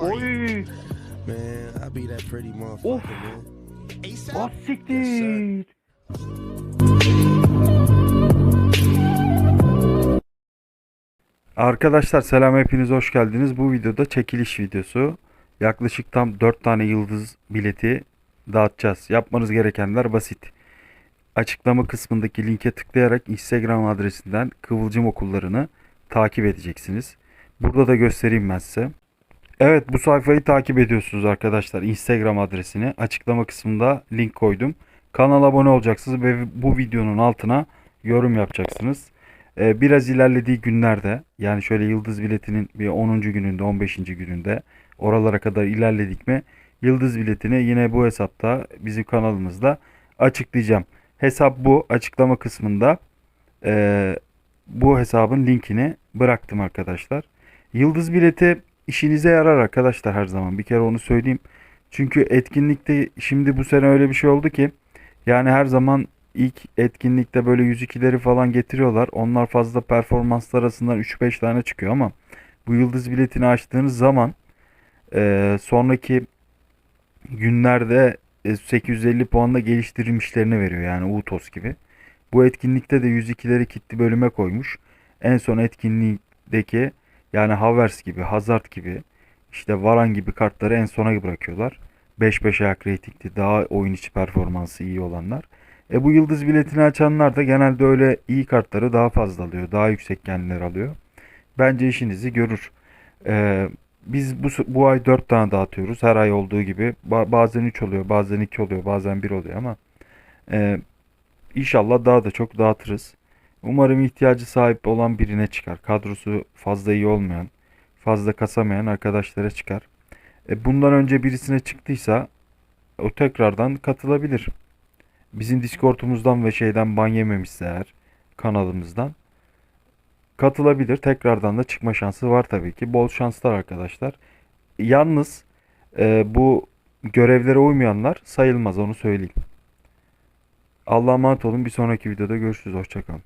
Oy. Man, I be that pretty motherfucker, man. Ah siktir. Arkadaşlar selam hepiniz hoş geldiniz. Bu videoda çekiliş videosu. Yaklaşık tam 4 tane yıldız bileti dağıtacağız. Yapmanız gerekenler basit. Açıklama kısmındaki linke tıklayarak Instagram adresinden Kıvılcım Okullarını takip edeceksiniz. Burada da göstereyim ben size. Evet bu sayfayı takip ediyorsunuz arkadaşlar. Instagram adresini açıklama kısmında link koydum. Kanala abone olacaksınız ve bu videonun altına yorum yapacaksınız. Ee, biraz ilerlediği günlerde yani şöyle yıldız biletinin bir 10. gününde 15. gününde oralara kadar ilerledik mi yıldız biletini yine bu hesapta bizim kanalımızda açıklayacağım. Hesap bu açıklama kısmında ee, bu hesabın linkini bıraktım arkadaşlar. Yıldız bileti işinize yarar arkadaşlar her zaman. Bir kere onu söyleyeyim. Çünkü etkinlikte şimdi bu sene öyle bir şey oldu ki yani her zaman ilk etkinlikte böyle 102'leri falan getiriyorlar. Onlar fazla performanslar arasından 3-5 tane çıkıyor ama bu yıldız biletini açtığınız zaman eee, sonraki günlerde e, 850 puanla geliştirilmişlerini veriyor. Yani UTOS gibi. Bu etkinlikte de 102'leri kitli bölüme koymuş. En son etkinlikteki yani Havers gibi, Hazard gibi, işte Varan gibi kartları en sona bırakıyorlar. 5-5 ayak reytingli daha oyun içi performansı iyi olanlar. E bu yıldız biletini açanlar da genelde öyle iyi kartları daha fazla alıyor. Daha yüksek kendileri alıyor. Bence işinizi görür. E, biz bu, bu ay 4 tane dağıtıyoruz. Her ay olduğu gibi. Ba- bazen 3 oluyor, bazen 2 oluyor, bazen 1 oluyor ama e, inşallah daha da çok dağıtırız. Umarım ihtiyacı sahip olan birine çıkar. Kadrosu fazla iyi olmayan, fazla kasamayan arkadaşlara çıkar. E, bundan önce birisine çıktıysa o tekrardan katılabilir. Bizim Discord'umuzdan ve şeyden ban yememişse eğer kanalımızdan katılabilir. Tekrardan da çıkma şansı var tabii ki. Bol şanslar arkadaşlar. Yalnız e, bu görevlere uymayanlar sayılmaz onu söyleyeyim. Allah'a emanet olun. Bir sonraki videoda görüşürüz. Hoşçakalın.